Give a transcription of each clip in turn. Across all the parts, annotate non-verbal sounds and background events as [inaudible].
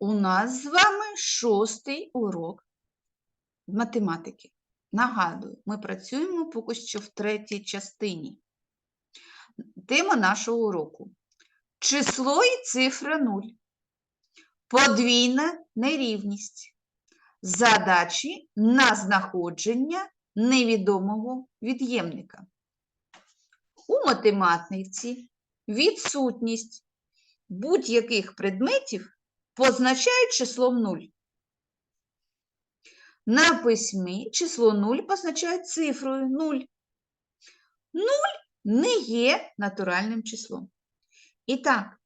у нас з вами шостий урок математики. Нагадую, ми працюємо поки що в третій частині. Тема нашого уроку. Число і цифра 0. Подвійна нерівність. Задачі на знаходження невідомого від'ємника. У математиці відсутність будь-яких предметів позначають числом 0. На письмі число 0 позначають цифрою 0. 0 не є натуральним числом. І так,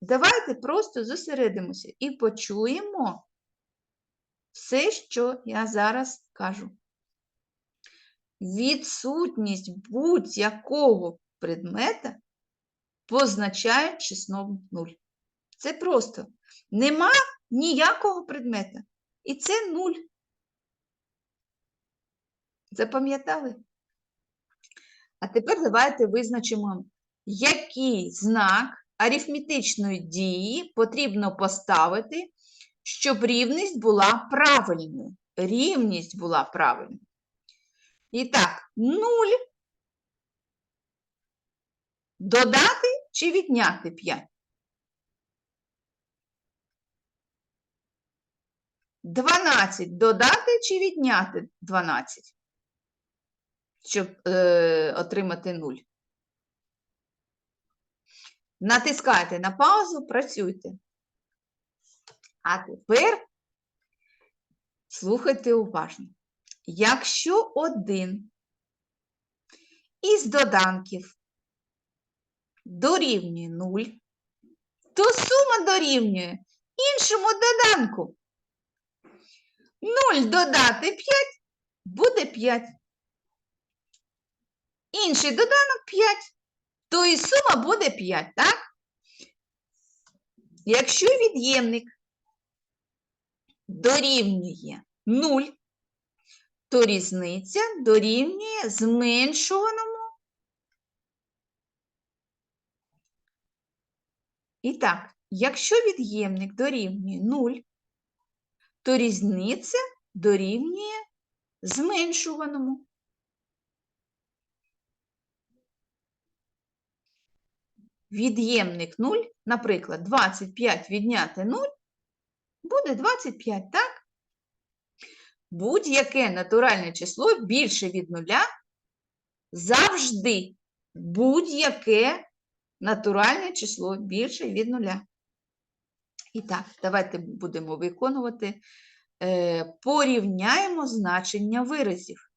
давайте просто зосередимося і почуємо все, що я зараз кажу. Відсутність будь-якого предмета позначають числом 0. Це просто. Нема ніякого предмета. І це 0. Запам'ятали? А тепер давайте визначимо, який знак арифметичної дії потрібно поставити, щоб рівність була правильною. Рівність була правильною. І так, 0 додати чи відняти 5? 12 додати чи відняти 12, щоб е, отримати 0. Натискайте на паузу, працюйте. А тепер слухайте уважно. Якщо один із доданків дорівнює 0, то сума дорівнює іншому доданку. 0 додати 5 буде 5. Інший доданок 5, то і сума буде 5, так? Якщо від'ємник дорівнює 0, то різниця дорівнює зменшуваному. І так, якщо від'ємник дорівнює 0, то різниця дорівнює зменшуваному. Від'ємник 0, наприклад, 25 відняти 0, буде 25, так? Будь-яке натуральне число більше від нуля завжди будь-яке натуральне число більше від нуля. І так, давайте будемо виконувати. Е, порівняємо значення виразів.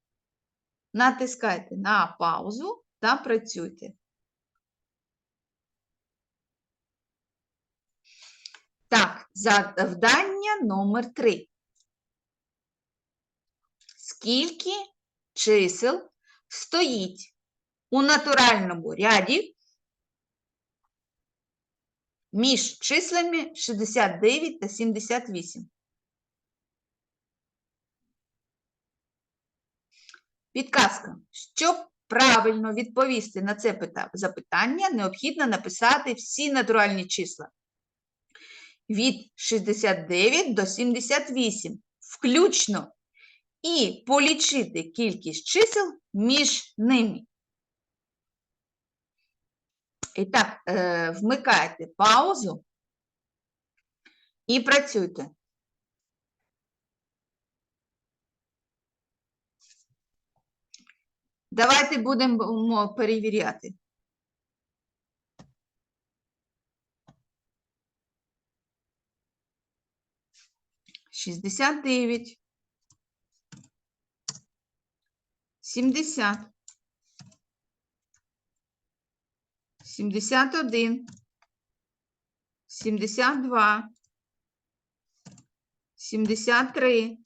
Натискайте на паузу та працюйте. Так, завдання номер 3. Скільки чисел стоїть у натуральному ряді між числами 69 та 78. Підказка. Щоб правильно відповісти на це запитання, необхідно написати всі натуральні числа. Від 69 до 78, включно, і полічити кількість чисел між ними. І так, е, вмикайте паузу і працюйте. Давайте будемо перевіряти. Шістдесят дев'ять. Сімдесят. Сімдесят один. Сімдесят два. Сімдесят три.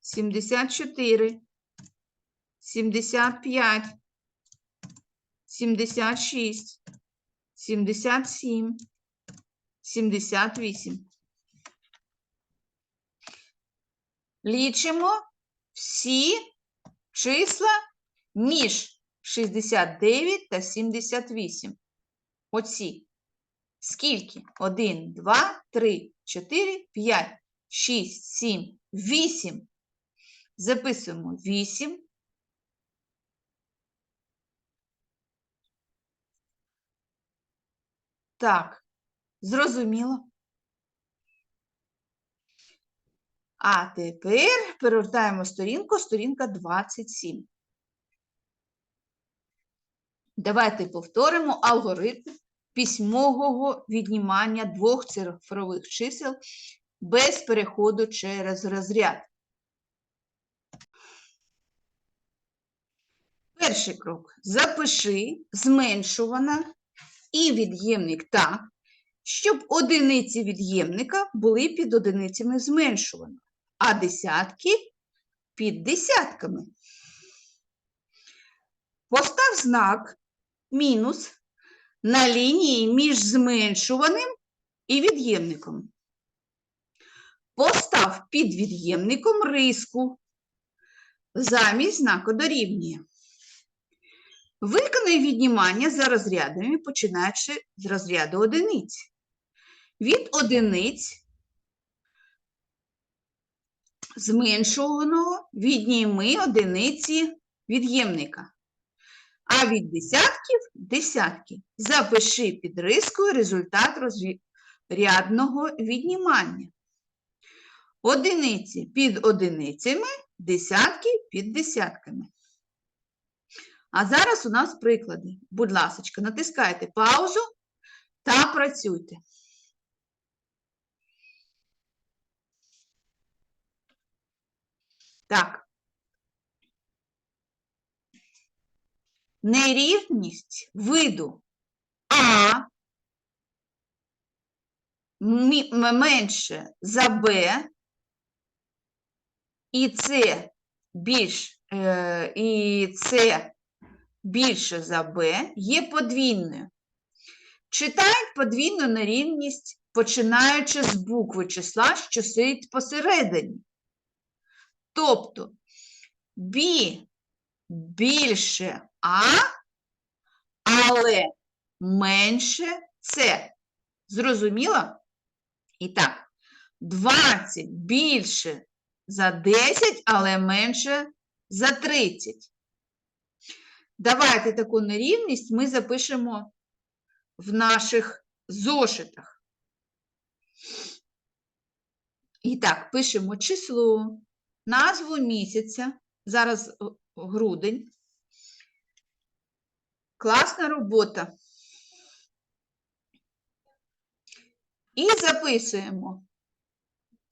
Сімдесят чотири. 75, 76, 77, 78. Лічимо всі числа між 69 та 78. Оці. Скільки? 1, 2, 3, 4, 5, 6, 7, 8. Записуємо 8. Так, зрозуміло. А тепер перевертаємо сторінку, сторінка 27. Давайте повторимо алгоритм письмового віднімання двох цифрових чисел без переходу через розряд. Перший крок. Запиши зменшувана і від'ємник так, щоб одиниці від'ємника були під одиницями зменшуваного, а десятки під десятками. Постав знак мінус на лінії між зменшуваним і від'ємником. Постав під від'ємником риску замість знаку дорівнює. Виконай віднімання за розрядами, починаючи з розряду одиниць. Від одиниць зменшуваного відніми одиниці від'ємника. А від десятків десятки. Запиши під рискою результат розрядного віднімання. Одиниці під одиницями, десятки під десятками. А зараз у нас приклади. Будь ласка, натискайте паузу та працюйте. Так. Нерівність виду А менше за Б, і С більш, е, і С більше за b є подвійною. Читають подвійну нерівність, починаючи з букви числа, що сидить посередині. Тобто b більше А, але менше С. Зрозуміло? І так, 20 більше за 10, але менше за 30. Давайте таку нерівність ми запишемо в наших зошитах. І так, пишемо число, назву місяця, зараз грудень. Класна робота. І записуємо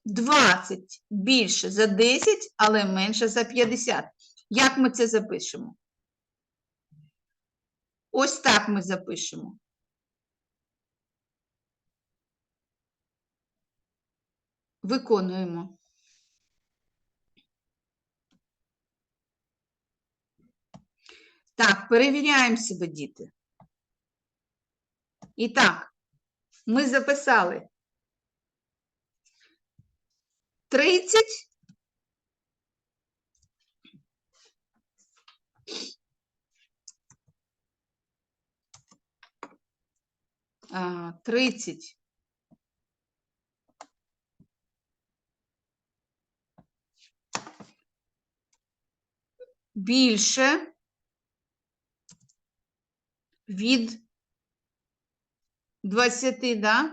20 більше за 10, але менше за 50. Як ми це запишемо? Ось так ми запишемо. Виконуємо. Так, перевіряємо себе, діти. І так, ми записали. 30 а, 30 більше від 20, да?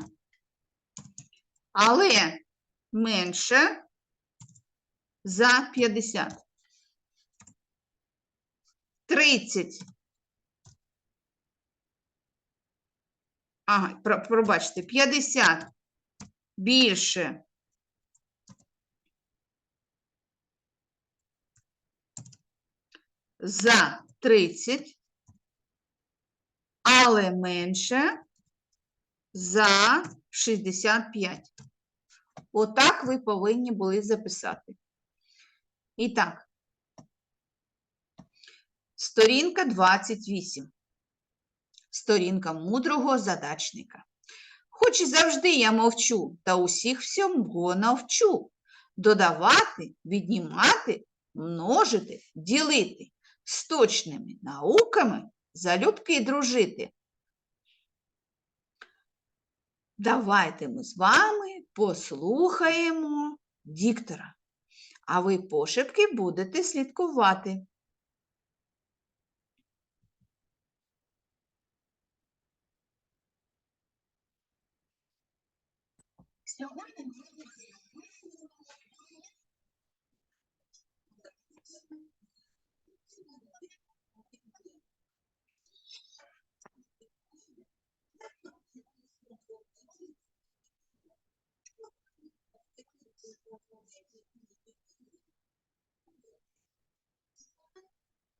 але менше за 50. 30 Ага, про- пробачте, 50 більше. За 30, але менше за 65. Отак ви повинні були записати. І так, сторінка 28 сторінка мудрого задачника. Хоч і завжди я мовчу, та усіх всьому навчу. Додавати, віднімати, множити, ділити, з точними науками залюбки дружити. Давайте ми з вами послухаємо диктора, а ви пошепки будете слідкувати.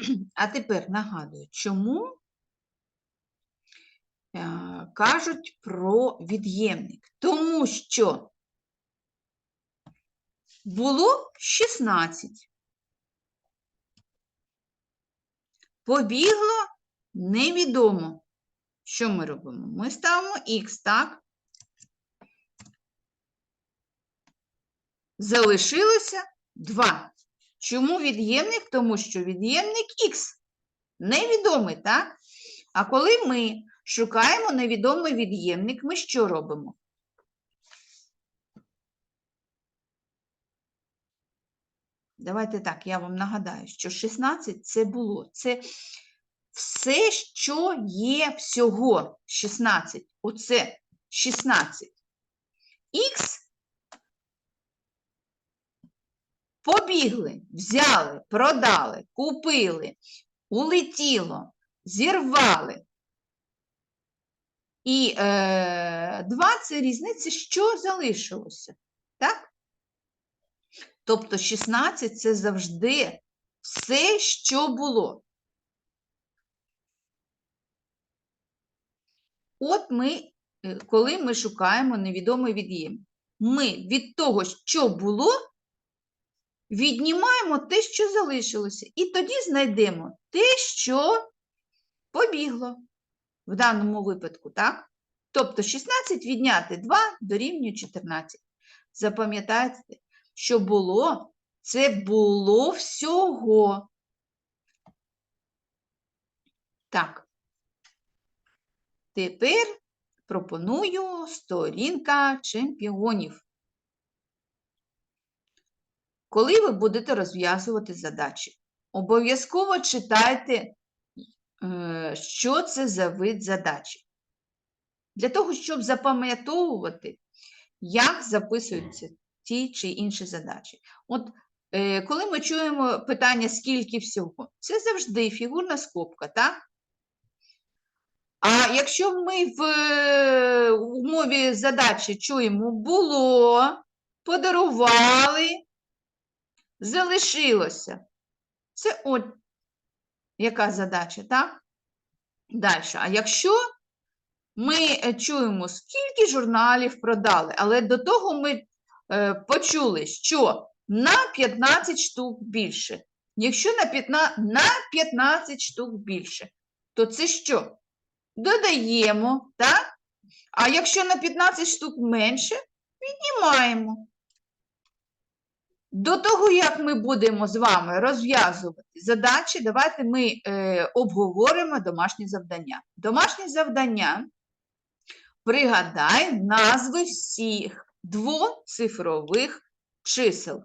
[clears throat] А тепер нагадую, чому е, кажуть про від'ємник? Тому що було 16. Побігло невідомо. Що ми робимо? Ми ставимо х, так? Залишилося 2. Чому від'ємник? Тому що від'ємник х невідомий, так? А коли ми шукаємо невідомий від'ємник, ми що робимо? Давайте так, я вам нагадаю, що 16 це було. Це все, що є всього 16. Оце 16. Х побігли, взяли, продали, купили, улетіло, зірвали. І е, 2 це різниця, що залишилося. Так? Тобто 16 це завжди все, що було. От ми, е, коли ми шукаємо невідомий від'єм, ми від того, що було, віднімаємо те, що залишилося, і тоді знайдемо те, що побігло в даному випадку, так? Тобто 16 відняти 2 дорівнює 14. Запам'ятайте, що було, це було всього. Так. Тепер пропоную сторінка чемпіонів. Коли ви будете розв'язувати задачі, обов'язково читайте, е, що це за вид задачі. Для того, щоб запам'ятовувати, як записуються ті чи інші задачі. От е, коли ми чуємо питання, скільки всього, це завжди фігурна скобка, так? А якщо ми в е, умові задачі чуємо було, подарували, залишилося. Це от яка задача, так? Далі. А якщо ми е, чуємо, скільки журналів продали, але до того ми е, почули, що на 15 штук більше. Якщо на 15, на 15 штук більше, то це що? Додаємо, так? А якщо на 15 штук менше, віднімаємо. До того, як ми будемо з вами розв'язувати задачі, давайте ми е, обговоримо домашні завдання. Домашнє завдання пригадай назви всіх двоцифрових чисел.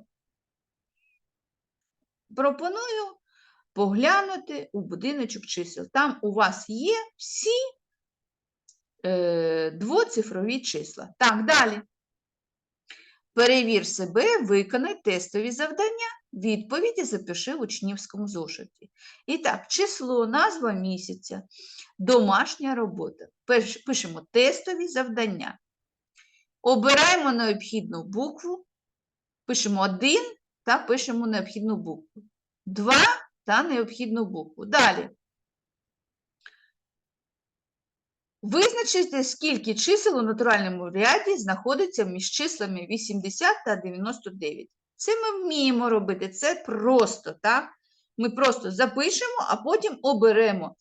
пропоную поглянути у будиночок чисел. Там у вас є всі е, двоцифрові числа. Так, далі. Перевір себе, виконай тестові завдання. Відповіді запиши в учнівському зошиті. І так, число, назва місяця, домашня робота. Пишемо тестові завдання. Обираємо необхідну букву, пишемо один та пишемо необхідну букву. Два та необхідну букву. Далі. Визначити, скільки чисел у натуральному ряді знаходиться між числами 80 та 99. Це ми вміємо робити, це просто, так? Ми просто запишемо, а потім оберемо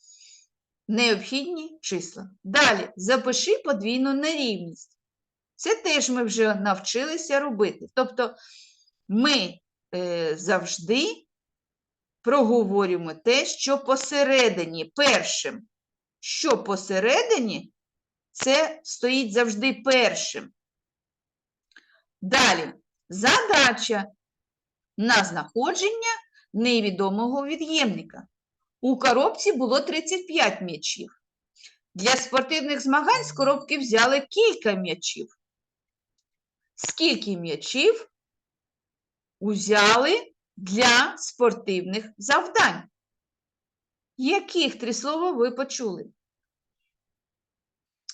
необхідні числа. Далі запиши подвійну нерівність. Це теж ми вже навчилися робити. Тобто ми е, завжди проговорюємо те, що посередині першим. Що посередині, це стоїть завжди першим. Далі, задача на знаходження невідомого від'ємника. У коробці було 35 м'ячів. Для спортивних змагань з коробки взяли кілька м'ячів. Скільки м'ячів узяли для спортивних завдань? Яких три слова ви почули?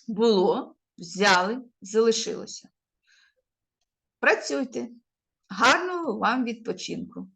Було, взяли, залишилося. Працюйте. Гарного вам відпочинку!